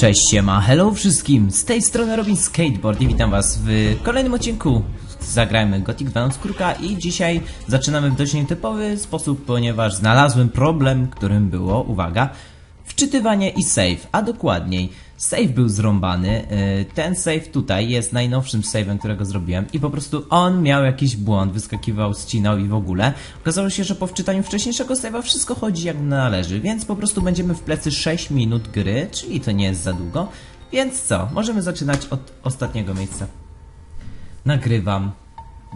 Cześć, siema, hello wszystkim, z tej strony Robin Skateboard i witam was w kolejnym odcinku. Zagrajmy Gothic 2 Skórka i dzisiaj zaczynamy w dość nietypowy sposób, ponieważ znalazłem problem, którym było, uwaga, wczytywanie i save, a dokładniej save był zrąbany, yy, ten save tutaj jest najnowszym save'em, którego zrobiłem i po prostu on miał jakiś błąd, wyskakiwał, ścinał i w ogóle. Okazało się, że po wczytaniu wcześniejszego save'a wszystko chodzi jak należy, więc po prostu będziemy w plecy 6 minut gry, czyli to nie jest za długo. Więc co, możemy zaczynać od ostatniego miejsca. Nagrywam,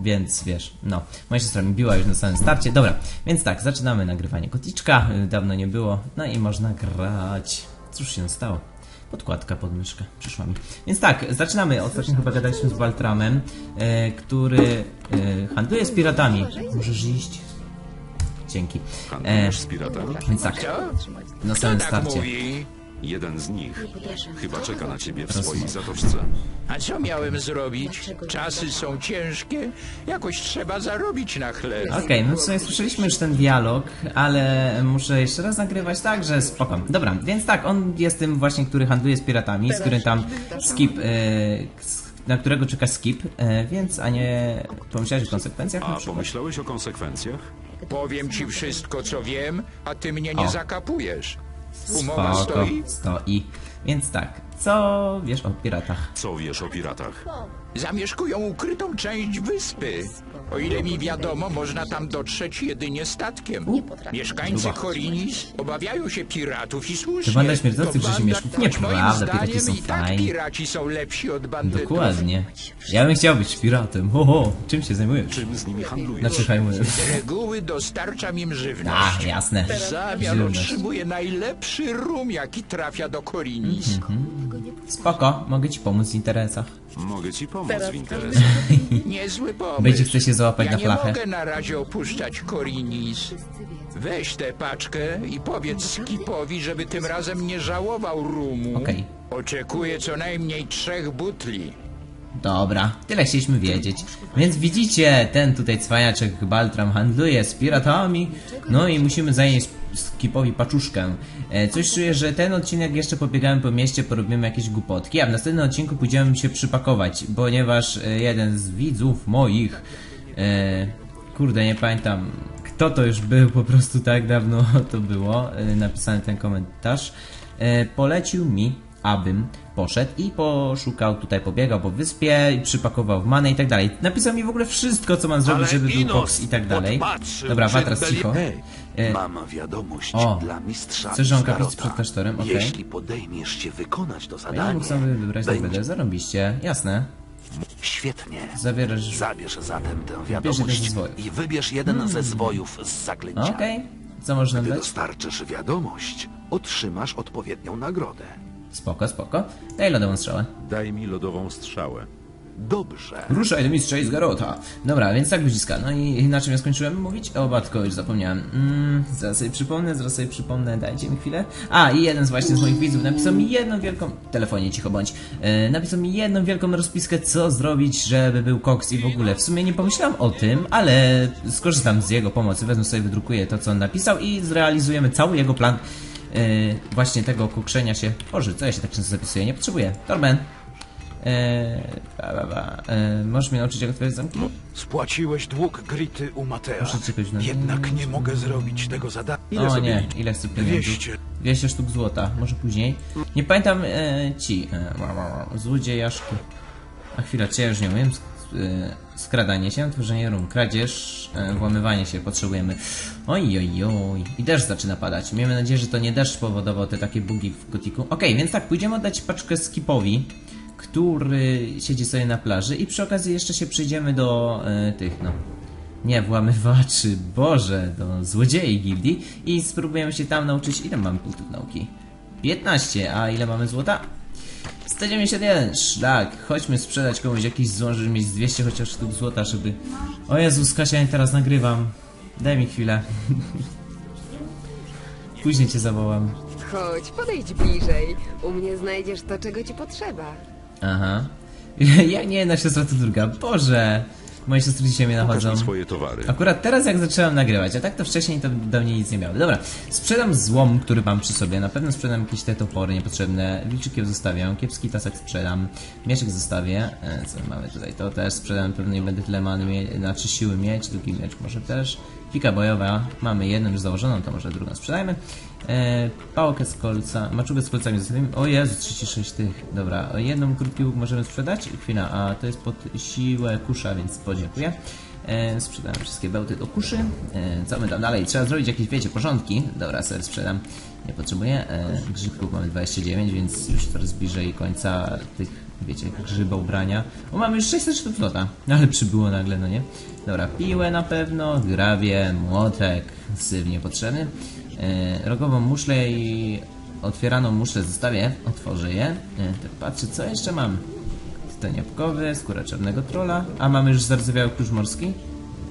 więc wiesz, no, moja siostra mi biła już na samym starcie. Dobra, więc tak, zaczynamy nagrywanie koticzka, y, dawno nie było, no i można grać. Cóż się stało? Podkładka pod myszkę przyszła mi. Więc tak, zaczynamy. Ostatnio chyba gadaliśmy z Baltramem, e, który e, handluje z piratami. Możesz iść? Dzięki. E, Handlujesz z piratami? więc tak, na Kto samym tak starcie. Jeden z nich chyba czeka na ciebie w swojej zatoczce. A co miałem zrobić? Czasy są ciężkie, jakoś trzeba zarobić na chleb. Okej, no w sumie słyszeliśmy już ten dialog, ale muszę jeszcze raz nagrywać, tak, że spoko. Dobra, więc tak, on jest tym właśnie, który handluje z piratami, z którym tam skip, s- na którego czeka skip, e, więc, a nie pomyślałeś o konsekwencjach A pomyślałeś o konsekwencjach? Powiem ci wszystko, co wiem, a ty mnie nie O. zakapujesz. Umowa Spoko, stoi? stoi. Więc tak, co wiesz o piratach? Co wiesz o piratach? Zamieszkują ukrytą część wyspy. O ile mi wiadomo, można tam dotrzeć jedynie statkiem. Mieszkańcy. Korinis obawiają się piratów i słusznie. To banda śmierdzących rzezimieszków? Nieprawda, piraci są tak fajni. piraci są lepsi od bandytów. Dokładnie. Ja bym chciał być piratem. Ho, czym się zajmujesz? Czym z nimi handlujesz? Znaczy hajmuję. Z reguły dostarczam im A, żywność. jasne. W zamian Żywność. otrzymuję najlepszy rum, jaki trafia do Korinis. Mhm. Spoko, mogę ci pomóc w interesach. Mogę ci pomóc w interesach. Niezły pomysł. Będzie chce się załapać ja na nie flachę. mogę na razie opuszczać Korinis. Weź tę paczkę i powiedz Skipowi, żeby tym razem nie żałował rumu. Okej. Oczekuję co najmniej trzech butli. Dobra, tyle chcieliśmy wiedzieć. Więc widzicie, ten tutaj cwaniaczek Baltram handluje z piratami. No i musimy zająć Skipowi paczuszkę. E, coś czuję, że ten odcinek jeszcze pobiegamy po mieście, porobimy jakieś głupotki, a w następnym odcinku pójdziemy się przypakować, ponieważ e, jeden z widzów moich, e, kurde nie pamiętam kto to już był, po prostu tak dawno to było, napisany ten komentarz, polecił mi abym poszedł i poszukał tutaj, pobiegał po wyspie i przypakował w manę i tak dalej. Napisał mi w ogóle wszystko, co mam zrobić, żeby był box i tak dalej. Dobra, Watras, cicho. Hej, E, mam wiadomość o, dla mistrza chcesz, że on przed klasztorem? Okej. Jeśli podejmiesz się wykonać to Ja zadanie, mógł sobie wybrać będzie będę, zarąbiście, jasne. świetnie. Zabierasz... Zabierz zatem tę wiadomość i wybierz jeden ze zwojów z zaklęcia. Okej, co można Gdy dać? dostarczysz wiadomość, otrzymasz odpowiednią nagrodę. Spoko, spoko. Daj lodową strzałę. Daj mi lodową strzałę. Dobrze. Ruszaj do mistrza i z Garota. Dobra, więc tak ludziska. No i na czym ja skończyłem mówić? O, Batko, już zapomniałem. Mm, zaraz sobie przypomnę, zaraz sobie przypomnę, dajcie mi chwilę. A, i jeden z właśnie z moich widzów napisał mi jedną wielką... Telefonie, cicho bądź. E, napisał mi jedną wielką rozpiskę, co zrobić, żeby był koks i w ogóle. W sumie nie pomyślałem o tym, ale skorzystam z jego pomocy. Wezmę sobie, wydrukuję to, co on napisał i zrealizujemy cały jego plan e, właśnie tego kokrzenia się. Boże, co ja się tak często zapisuję? Nie potrzebuję. Torben. Eee, ba, ba, ba. Możesz mnie nauczyć, jak otwierać zamki? Spłaciłeś dług Grity u Matea. Na- Jednak nie mogę zrobić tego zadania. o nie, ile chcę pieniędzy? 200. 200 sztuk złota, może później. Nie pamiętam e, ci. E, złodziejaszki. A chwila, czy ja już nie umiem? E, skradanie się, tworzenie rum, kradzież, e, włamywanie się potrzebujemy. Oj, oj, oj. I deszcz zaczyna padać. Miejmy nadzieję, że to nie deszcz powodował te takie bugi w gotiku. Okej, więc tak, pójdziemy oddać paczkę Skipowi, który siedzi sobie na plaży i przy okazji jeszcze się przyjdziemy do e, tych, no, nie włamywaczy, boże, do złodziei gildii i spróbujemy się tam nauczyć, ile mamy punktów nauki? 15, a ile mamy złota? 191, szlak, chodźmy sprzedać komuś jakiś złom, żeby mieć z 200 chociaż sztuk złota, żeby... O Jezus, Kasia, ja teraz nagrywam. Daj mi chwilę. Później cię zawołam. Chodź, podejdź bliżej. U mnie znajdziesz to, czego ci potrzeba. Aha. Ja nie, jedna siostra to druga. Boże! Moje siostry dzisiaj mnie nachodzą. mi swoje towary. Akurat teraz jak zacząłem nagrywać, a tak to wcześniej to do mnie nic nie miały. Dobra, sprzedam złom, który mam przy sobie. Na pewno sprzedam jakieś te topory niepotrzebne. Wilczykiem zostawiam, kiepski tasek sprzedam, mieczek zostawię. E, co mamy tutaj? To też sprzedam, pewnie nie będę tyle many znaczy siły mieć. Drugi miecz może też. Pika bojowa, mamy jedną już założoną, to może drugą sprzedajmy. E, pałkę z kolca, maczugę z kolcami zostawimy. O Jezu, 36 tych. Dobra, jedną krótki łuk możemy sprzedać? Chwila, a to jest pod siłę kusza, więc podziękuję. E, wszystkie bełty do kuszy. E, co my tam dalej? Trzeba zrobić jakieś, wiecie, porządki. Dobra, ser sprzedam. Nie potrzebuję. E, grzybków mamy 29, więc już coraz bliżej końca tych, wiecie, grzyba ubrania. O, mamy już 600 sztuk flota. Ale przybyło nagle, no nie? Dobra, piłę na pewno, grawie, młotek, syf niepotrzebny. E, rogową muszlę i otwieraną muszlę zostawię. Otworzę je. E, tak patrzę, co jeszcze mam. Tytan jabłkowy, skóra czarnego trola. A mamy już zardzewiały klucz morski.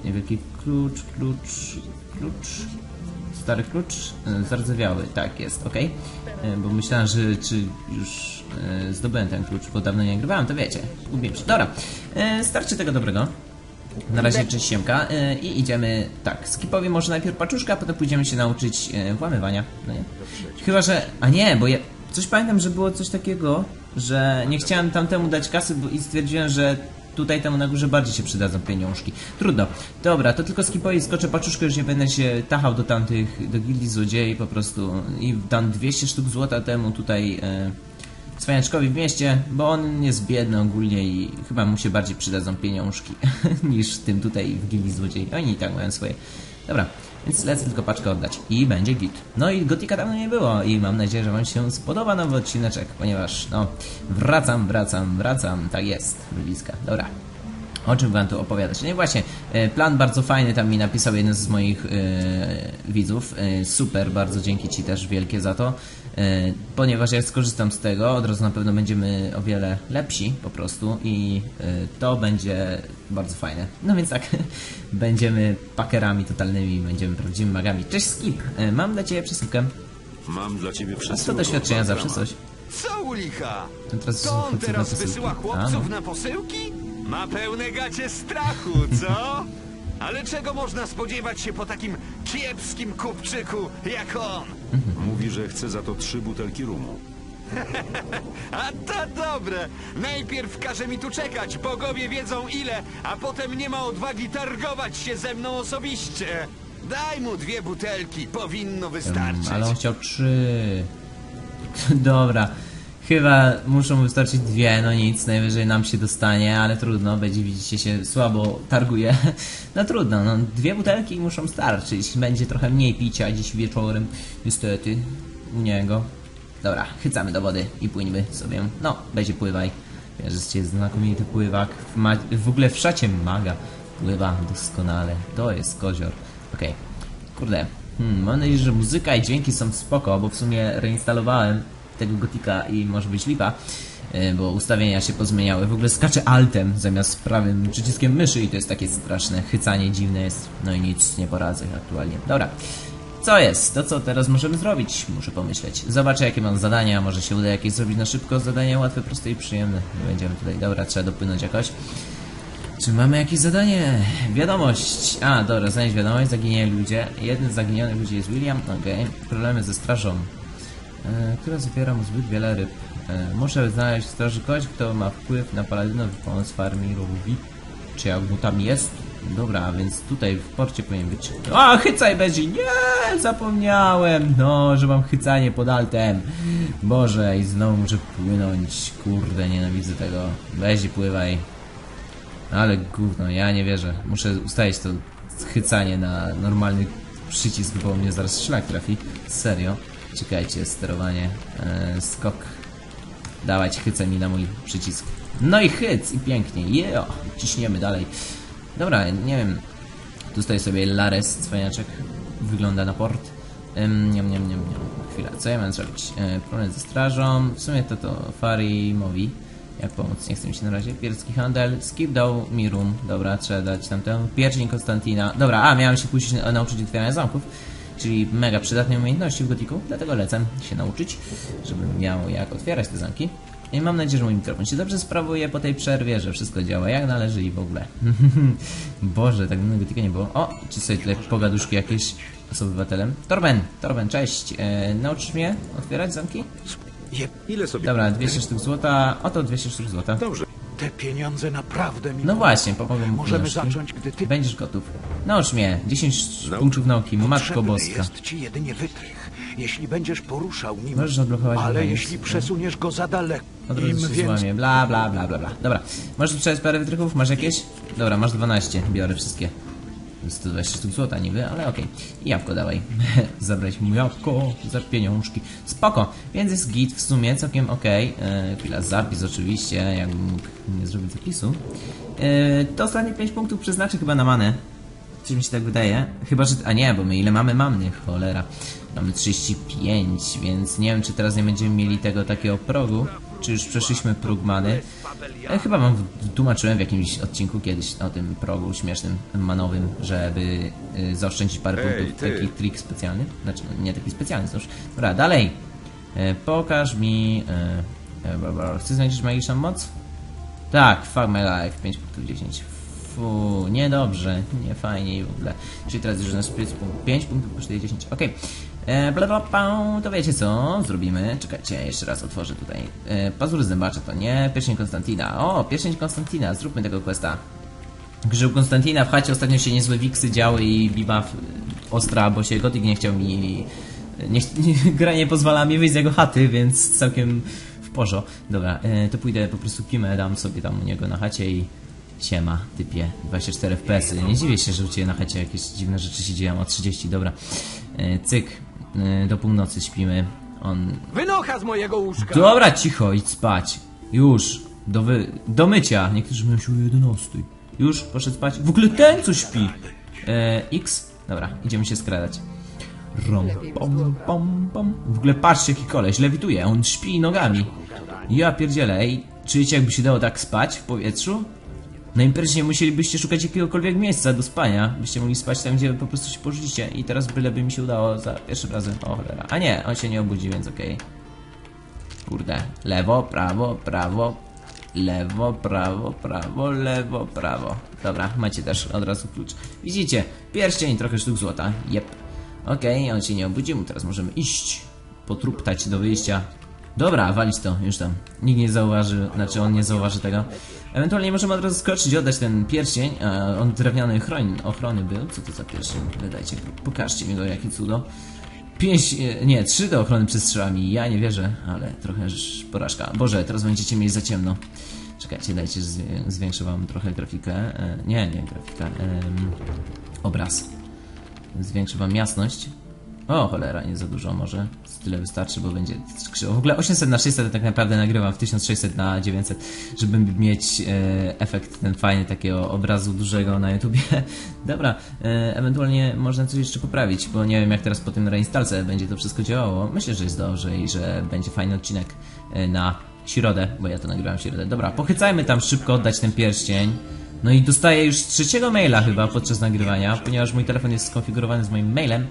Niewielki klucz, klucz, klucz. Stary klucz, e, zardzewiały, tak jest, ok. Bo myślałem, że czy już e, zdobyłem ten klucz, bo dawno nie nagrywałem, to wiecie, gubiłem się. Dobra, e, starczy tego dobrego. Na razie cześć Siemka e, i idziemy, tak, skipowi może najpierw paczuszka, a potem pójdziemy się nauczyć e, włamywania, no nie? Chyba, że, a nie, bo ja coś pamiętam, że było coś takiego, że nie chciałem tamtemu dać kasy bo, i stwierdziłem, że tutaj temu na górze bardziej się przydadzą pieniążki. Trudno. Dobra, to tylko skipowi skoczę paczuszkę, już nie będę się tachał do tamtych, do gildii złodziei po prostu i dam 200 sztuk złota temu tutaj... E, cwaniaczkowi w mieście, bo on jest biedny ogólnie i chyba mu się bardziej przydadzą pieniążki niż tym tutaj w gildii złodziei. Oni i tak mają swoje. Dobra, więc lecę tylko paczkę oddać i będzie git. No i Gotika dawno nie było i mam nadzieję, że wam się spodoba nowy odcineczek, ponieważ no, wracam, wracam, wracam, tak jest, bliska. Dobra. O czym wam tu opowiadać? No i właśnie, e, plan bardzo fajny tam mi napisał jeden z moich e, widzów. E, super, bardzo dzięki ci też wielkie za to. E, ponieważ ja skorzystam z tego, od razu na pewno będziemy o wiele lepsi po prostu i e, to będzie bardzo fajne. No więc tak, będziemy pakerami totalnymi, będziemy prawdziwymi magami. Cześć Skip, e, mam dla ciebie przesyłkę. Mam dla ciebie A przesyłkę. co doświadczenia zawsze coś. Co u licha? No teraz To on teraz wysyła A, chłopców no. na posyłki? Ma pełne gacie strachu, co? Ale czego można spodziewać się po takim kiepskim kupczyku jak on? Mówi, że chce za to trzy butelki rumu. A to dobre! Najpierw każe mi tu czekać, bogowie wiedzą ile, a potem nie ma odwagi targować się ze mną osobiście. Daj mu dwie butelki, powinno wystarczyć. Ale on chciał trzy. Dobra. Chyba muszą wystarczyć dwie, no nic, najwyżej nam się dostanie, ale trudno, będzie widzicie się słabo targuje. No trudno, no dwie butelki muszą starczyć, będzie trochę mniej picia dziś wieczorem, niestety, u niego. Dobra, chycamy do wody i płyńmy sobie. No, będzie pływaj. Wiesz, że jest znakomity pływak. W, ma- w ogóle w szacie maga. Pływa doskonale. To jest kozior. Okej. Kurde. Hmm, mam nadzieję, że muzyka i dźwięki są spoko, bo w sumie reinstalowałem tego gotika i może być lipa, yy, bo ustawienia się pozmieniały. W ogóle skaczę altem zamiast prawym przyciskiem myszy i to jest takie straszne. Chycanie dziwne jest. No i nic, nie poradzę aktualnie. Dobra. Co jest? To co teraz możemy zrobić? Muszę pomyśleć. Zobaczę jakie mam zadania, może się uda jakieś zrobić na szybko. Zadania łatwe, proste i przyjemne. Będziemy tutaj. Dobra, trzeba dopłynąć jakoś. Czy mamy jakieś zadanie? Wiadomość. A, dobra, znaleźć wiadomość. Zaginieni ludzie. Jeden z zaginionych ludzi jest William. Okej. Problemy ze strażą. E, która zabiera mu zbyt wiele ryb. E, muszę znaleźć w straży kogoś, kto ma wpływ na paladynowy pomoc farmirowi. Czy jak mu tam jest? Dobra, więc tutaj w porcie powinien być. A, chycaj będzie! Nie, zapomniałem! No, że mam chycanie pod altem. Boże, i znowu muszę płynąć. Kurde, nienawidzę tego. Weź i pływaj. Ale gówno, ja nie wierzę. Muszę ustawić to chycanie na normalny przycisk, bo mnie zaraz szlak trafi. Serio. Czekajcie, sterowanie, e, skok. Dawać chycę mi na mój przycisk. No i hyc, i pięknie. Yeah! Ciśniemy dalej. Dobra, nie wiem. Tu stoi sobie Lares, cwaniaczek. Wygląda na port. Ym, niam, niam, niam, niam. Chwila, co ja mam zrobić? E, problem ze strażą. W sumie to to Farimowi. Jak pomóc? Nie chcę mi się na razie. Pierski handel. Skip dał mi room. Dobra, trzeba dać tamtemu. Pierścień Konstantina. Dobra, a miałem się pójść na- nauczyć otwierania zamków. Czyli mega przydatne umiejętności w gotiku. Dlatego lecę się nauczyć, żebym miał jak otwierać te zamki. I mam nadzieję, że mój mikrofon się dobrze sprawuje po tej przerwie, że wszystko działa jak należy i w ogóle. Boże, tak dawno tylko nie było. O, czy sobie tutaj pogaduszki jakieś z obywatelem? Torben, Torben, cześć. E, nauczysz mnie otwierać zamki? Ile sobie... Dobra, 200 sztuk złota. Oto 200 sztuk złota. Dobrze. Te pieniądze naprawdę mi No właśnie, pomogą mu Możemy pieniążki. zacząć, gdy ty Będziesz gotów. Naucz mnie. 10 punktów nauki, matko Potrzebny boska. jest ci jedynie wytrych. Jeśli będziesz poruszał nim, Możesz odblokować ale mechanizm. jeśli przesuniesz go za daleko, Od im razu się więcej... złamie, bla bla bla bla bla. Dobra, możesz sprzedać parę wytrychów? Masz jakieś? Dobra, masz 12, biorę wszystkie. 120 sztuk złota niby, ale okej. I jabłko dawaj. Zabrać mu jabłko za pieniążki. Spoko, więc jest git w sumie, całkiem okej. E, Chwila, zapis oczywiście, jakbym mógł nie zrobić zapisu. E, to ostatnie 5 punktów przeznaczę chyba na manę. Czy mi się tak wydaje? Chyba, że... A nie, bo my ile mamy manny? Cholera. Mamy 35, więc nie wiem, czy teraz nie będziemy mieli tego takiego progu. Czy już przeszliśmy próg many. E, chyba wam tłumaczyłem w jakimś odcinku kiedyś o tym progu śmiesznym, manowym, żeby y, zaoszczędzić parę Ej, punktów. ty. Taki trik specjalny. Znaczy, no, nie taki specjalny, cóż. Dobra, dalej. E, pokaż mi... E, e. Chcesz znaleźć magiczną moc? Tak, fuck my life, 5 punktów 10. Fu, niedobrze, nie fajnie i w ogóle. Czyli teraz już na punkt 5 punktów kosztuje 10. Okej. E, Bla to wiecie co zrobimy? Czekajcie, jeszcze raz otworzę tutaj. E, Pazur zębacza to nie, pierścień Konstantina. O, pierścień Konstantina, zróbmy tego questa. Grzył Konstantina w chacie ostatnio się niezłe wiksy działy i biba ostra, bo się Gotik nie chciał mi... Nie, nie, gra nie pozwala mi wyjść z jego chaty, więc całkiem w porzo. Dobra, e, to pójdę po prostu kimę, dam sobie tam u niego na chacie i siema, typie, 24 FPS. Nie dziwię się, że u Ciebie na chacie jakieś dziwne rzeczy się dzieją, o 30, dobra. E, cyk, do północy śpimy. On Wynocha z mojego łóżka! Dobra, cicho, idź spać. Już. Do, wy... do mycia. Niektórzy mają się o 11. Już, poszedł spać. W ogóle ten, co śpi. E, X. Dobra, idziemy się skradać. Rom, pom, pom, pom. W ogóle patrzcie, jaki koleś lewituje. On śpi nogami. Ja pierdzielę. Ej, czujecie, jakby się dało tak spać w powietrzu? Na imprezie musielibyście szukać jakiegokolwiek miejsca do spania. Byście mogli spać tam, gdzie po prostu się położyliście. I teraz byleby mi się udało za pierwszym razem. O cholera. A nie, on się nie obudzi, więc okej. Kurde. Lewo, prawo, prawo, lewo, prawo, prawo, lewo, prawo. Dobra, macie też od razu klucz. Widzicie? Pierścień, trochę sztuk złota. Jep. Okej, on się nie obudził, teraz możemy iść. Potruptać do wyjścia. Dobra, walić to, już tam. Nikt nie zauważy, znaczy on nie zauważy tego. Ewentualnie możemy od razu skoczyć i oddać ten pierścień. A on drewniany ochron, ochrony był. Co to za pierścień? Wydajcie, pokażcie mi go, jakie cudo. Pięć, e, nie, trzy do ochrony przed strzałami. Ja nie wierzę, ale trochę porażka. Boże, teraz będziecie mieli za ciemno. Czekajcie, dajcie, zwiększę wam trochę grafikę. E, nie, nie grafika. em, obraz. Zwiększę wam jasność. O, cholera, nie za dużo może. Tyle wystarczy, bo będzie. W ogóle 800 na 600 to tak naprawdę nagrywam w 1600 na 900, żeby mieć e, efekt ten fajny takiego obrazu dużego na YouTubie. Dobra, e, ewentualnie można coś jeszcze poprawić, bo nie wiem jak teraz po tym reinstalce będzie to wszystko działało. Myślę, że jest dobrze i że będzie fajny odcinek e, na środę, bo ja to nagrywam w środę. Dobra, pochycajmy tam szybko oddać ten pierścień. No i dostaję już trzeciego maila chyba podczas nagrywania, ponieważ mój telefon jest skonfigurowany z moim mailem.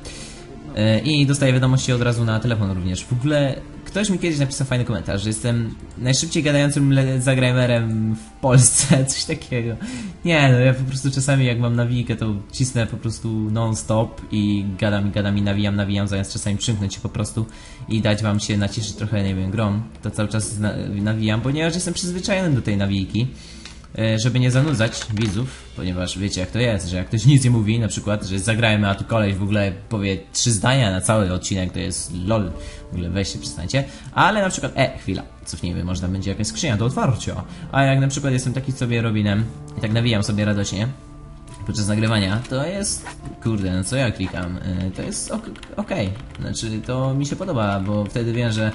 E, I dostaję wiadomości od razu na telefon również. W ogóle ktoś mi kiedyś napisał fajny komentarz, że jestem najszybciej gadającym zagramerem w Polsce, coś takiego. Nie, no ja po prostu czasami jak mam nawijkę, to cisnę po prostu non-stop i gadam i gadam i nawijam, nawijam, zamiast czasami przymknąć się po prostu i dać wam się naciszyć trochę, nie wiem, grom. To cały czas na- nawijam, ponieważ jestem przyzwyczajony do tej nawijki żeby nie zanudzać widzów, ponieważ wiecie jak to jest, że jak ktoś nic nie mówi, na przykład, że zagrajmy, a tu koleś w ogóle powie trzy zdania na cały odcinek, to jest lol, w ogóle weźcie, przestańcie, ale na przykład, e, chwila, cofnijmy, można będzie jakaś skrzynia do otwarcia, a jak na przykład jestem taki sobie Robinem i tak nawijam sobie radośnie, podczas nagrywania, to jest, kurde, no co ja klikam, y, to jest ok- okej, znaczy to mi się podoba, bo wtedy wiem, że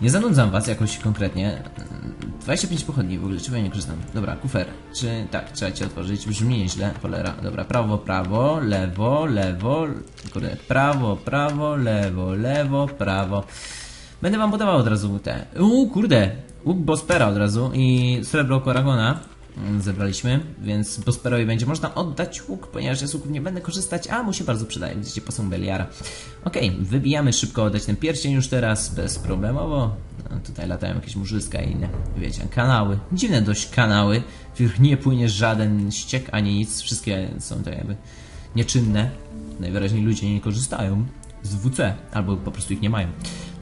nie zanudzam was jakoś konkretnie. Y, 25 pochodni w ogóle, czego ja nie korzystam? Dobra, kufer, czy tak, trzeba cię otworzyć, brzmi nieźle, cholera, dobra, prawo, prawo, lewo, lewo, kurde, prawo, prawo, lewo, lewo, prawo. Będę wam podawał od razu te, uuu, kurde, łuk Bospera od razu i srebro Koragona. Mm, zebraliśmy, więc Bosperowi będzie można oddać łuk, ponieważ ja z łuków nie będę korzystać, a mu się bardzo przydaje, widzicie, posąg Beliara. Okej, wybijamy szybko oddać ten pierścień już teraz, bezproblemowo. No, tutaj latają jakieś murzyska i inne, wiecie, kanały. Dziwne dość kanały, w których nie płynie żaden ściek ani nic, wszystkie są tak jakby nieczynne. Najwyraźniej ludzie nie korzystają z WC, albo po prostu ich nie mają.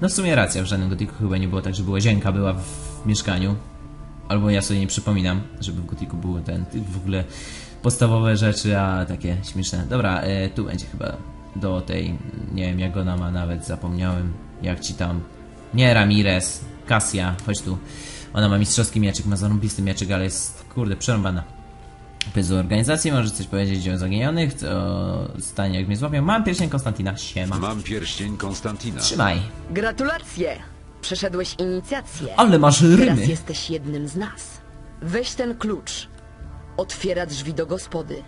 No w sumie racja, w żadnym gotiku chyba nie było tak, żeby łazienka była w mieszkaniu. Albo ja sobie nie przypominam, żeby w gotiku były ten, w ogóle podstawowe rzeczy, a takie śmieszne. Dobra, e, tu będzie chyba do tej, nie wiem jak ona ma nawet, zapomniałem, jak ci tam, nie Ramirez, Cassia, chodź tu. Ona ma mistrzowski mieczyk, ma zarąbisty mieczyk, ale jest, kurde, przerąbana. Bez organizacji możesz coś powiedzieć o zaginionych, co stanie jak mnie złapią. Mam pierścień Konstantina, siema. Mam pierścień Konstantina. Trzymaj. Gratulacje! Przeszedłeś inicjację. Ale masz Teraz rymy. jesteś jednym z nas. Weź ten klucz. Otwiera drzwi do gospody.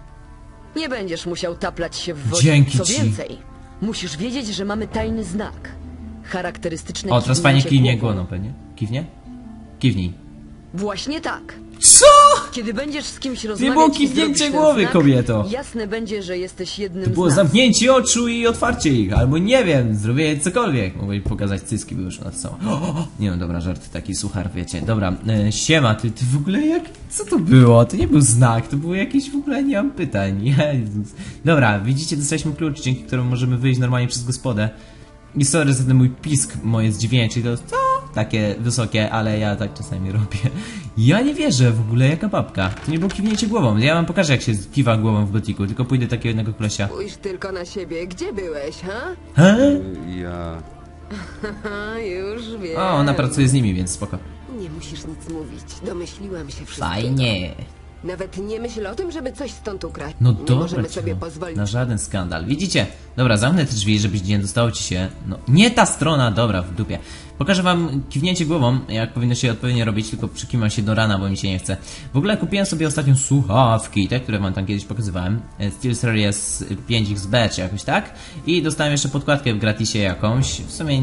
Nie będziesz musiał taplać się w wodzie. Dzięki Co ci. więcej, musisz wiedzieć, że mamy tajny znak. Charakterystyczny O, teraz fajnie kiwnie głową, pewnie. Kiwnie? Kiwnij. Właśnie tak. Co? Kiedy będziesz z kimś rozmawiać było i kiwnięcie głowy, znak, kobieto. Jasne będzie, że jesteś jednym To było z nas. zamknięcie oczu i otwarcie ich, albo nie wiem, zrobię cokolwiek. Mogę pokazać cyski, by już na to samo. Nie no, dobra, żart, taki suchar, wiecie. Dobra, e, siema, ty, ty w ogóle jak, co to było? To nie był znak, to było jakieś w ogóle, nie mam pytań. Jezus. Dobra, widzicie, dostaliśmy klucz, dzięki któremu możemy wyjść normalnie przez gospodę. I sorry za ten mój pisk, moje zdziwienie, czyli to co? Takie wysokie, ale ja tak czasami robię. Ja nie wierzę w ogóle, jaka babka. To nie było kiwnięcie głową. Ja wam pokażę, jak się kiwa głową w gotiku, tylko pójdę takiego jednego kolesia. Spójrz tylko na siebie. Gdzie byłeś, ha? He? Ja... Ha, już wiem. O, ona pracuje z nimi, więc spoko. Nie musisz nic mówić. Domyśliłam się wszystkiego. Fajnie. Nawet nie myśl o tym, żeby coś stąd ukraść. No nie dobra, możemy sobie pozwolić. na żaden skandal. Widzicie? Dobra, zamknę te drzwi, żebyś nie dostało ci się... No, nie ta strona, dobra, w dupie. Pokażę wam kiwnięcie głową, jak powinno się odpowiednio robić, tylko przykiwam się do rana, bo mi się nie chce. W ogóle kupiłem sobie ostatnio słuchawki, te, które wam tam kiedyś pokazywałem. e, SteelSeries 5XB, czy jakoś tak. I dostałem jeszcze podkładkę w gratisie jakąś. W sumie,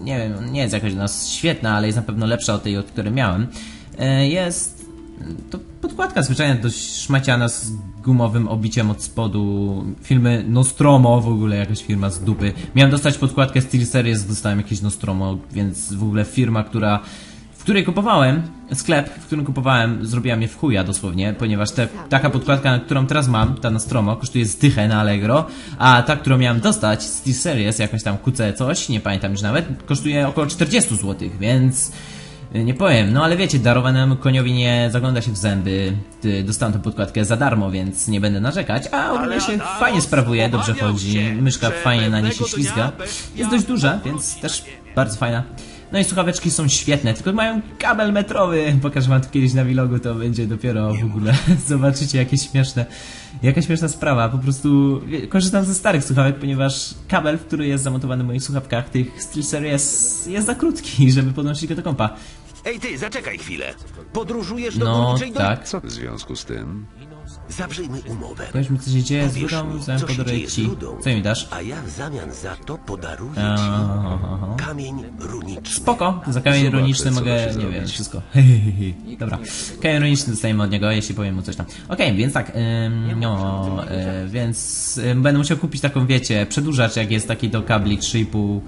nie wiem, nie jest jakoś no, świetna, ale jest na pewno lepsza od tej, od której miałem. E, Jest to podkładka zwyczajna dość szmaciana z gumowym obiciem od spodu. Filmy Nostromo, w ogóle jakaś firma z dupy. Miałem dostać podkładkę SteelSeries, dostałem jakieś Nostromo, więc w ogóle firma, która w której kupowałem, sklep, w którym kupowałem, zrobiła mnie w chuja dosłownie, ponieważ te, taka podkładka, którą teraz mam, ta Nostromo, kosztuje zdychę na Allegro, a ta, którą miałem dostać, SteelSeries, jakaś tam QC coś, nie pamiętam już nawet, kosztuje około 40 zł, więc... Nie powiem, no ale wiecie, darowanemu koniowi nie zagląda się w zęby. Dostałem tę podkładkę za darmo, więc nie będę narzekać. A ogólnie się fajnie sprawuje, dobrze chodzi. Myszka fajnie na niej się ślizga. Jest dość duża, więc też bardzo fajna. No i słuchaweczki są świetne, tylko mają kabel metrowy. Pokażę wam to kiedyś na vlogu, to będzie dopiero w ogóle. Zobaczycie, jakie śmieszne. Jaka śmieszna sprawa, po prostu korzystam ze starych słuchawek, ponieważ kabel, który jest zamontowany w moich słuchawkach, tych SteelSeries jest za krótki, żeby podłączyć go do kompa. Ej ty, zaczekaj chwilę. Podróżujesz do No, górniczej tak. W związku z tym... Zawrzyjmy umowę. Powiedz mi, co się dzieje z Powiesz rudą, mi, zamiast co się podaruję dzieje z ci. rudą, Co mi dasz? A ja w zamian za to podaruję Aha, ci aha. kamień runiczny. Spoko, za kamień Zobaczę, ironiczny co mogę, się nie zrobić. wiem, wszystko. Dobra, kamień ironiczny dostajemy od niego, jeśli powiem mu coś tam. Okej, więc tak, ym, no, y, więc ym, będę musiał kupić taką, wiecie, przedłużacz, jak jest taki do kabli 3,5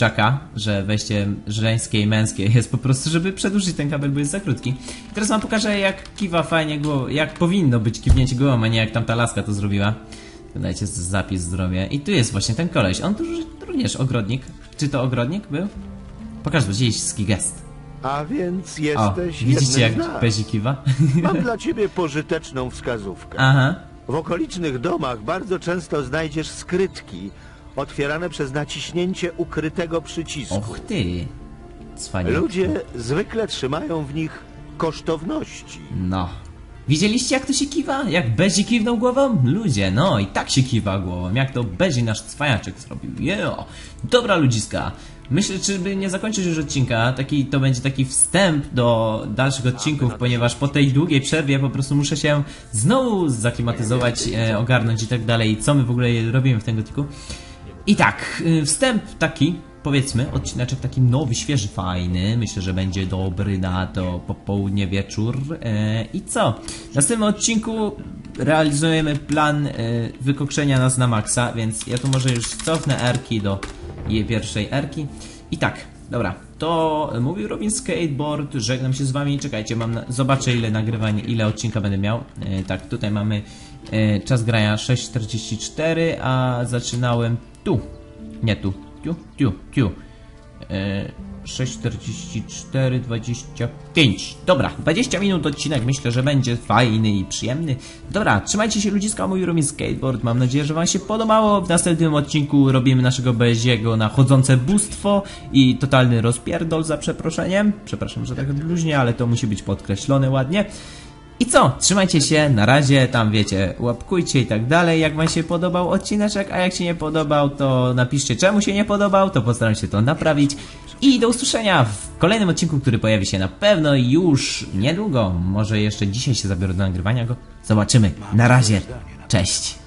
jacka, że wejście żeńskie i męskie jest po prostu, żeby przedłużyć ten kabel, bo jest za krótki. I teraz wam pokażę, jak kiwa fajnie głową, jak powinno być kiwnięcie głową, a nie jak tam ta laska to zrobiła. Dajcie zapis zrobię. I tu jest właśnie ten koleś. On tu również ogrodnik. Czy to ogrodnik był? Pokaż rosyjski gest. A więc O, jesteś widzicie jak. Pezi kiwa? Mam dla ciebie pożyteczną wskazówkę. Aha. W okolicznych domach bardzo często znajdziesz skrytki otwierane przez naciśnięcie ukrytego przycisku. Och ty. Cwaniak. Ludzie zwykle trzymają w nich kosztowności. No. Widzieliście jak to się kiwa? Jak Bezi kiwnął głową? Ludzie, no i tak się kiwa głową, jak to Bezi nasz cwaniaczek zrobił. Yeah. Dobra ludziska. Myślę, czy by nie zakończyć już odcinka, taki, to będzie taki wstęp do dalszych odcinków, ponieważ po tej długiej przerwie po prostu muszę się znowu zaklimatyzować, e, ogarnąć i tak dalej, co my w ogóle robimy w tym gotiku. I tak, y, wstęp taki, powiedzmy, odcineczek taki nowy, świeży, fajny. Myślę, że będzie dobry na to popołudnie, wieczór. E, I co? W następnym odcinku realizujemy plan e, wykokszenia nas na maksa, więc ja tu może już cofnę erki do jej pierwszej erki. I tak, dobra, to mówił Robin Skateboard, żegnam się z wami, czekajcie, mam na, zobaczę ile nagrywań, ile odcinka będę miał. E, tak, tutaj mamy czas grania 6.44, a zaczynałem tu, nie tu, tu, tu, tu. E, 6.44, 25. Dobra, 20 minut odcinek, myślę, że będzie fajny i przyjemny. Dobra, trzymajcie się ludziska, mój Romin Skateboard, mam nadzieję, że wam się podobało. W następnym odcinku robimy naszego Beziego na chodzące bóstwo i totalny rozpierdol za przeproszeniem. Przepraszam, że tak bluźnie, ale to musi być podkreślone ładnie. I co? Trzymajcie się, na razie, tam wiecie, łapkujcie i tak dalej, jak wam się podobał odcineczek, a jak się nie podobał, to napiszcie czemu się nie podobał, to postaram się to naprawić. I do usłyszenia w kolejnym odcinku, który pojawi się na pewno już niedługo. Może jeszcze dzisiaj się zabiorę do nagrywania go. Zobaczymy. Na razie. Cześć.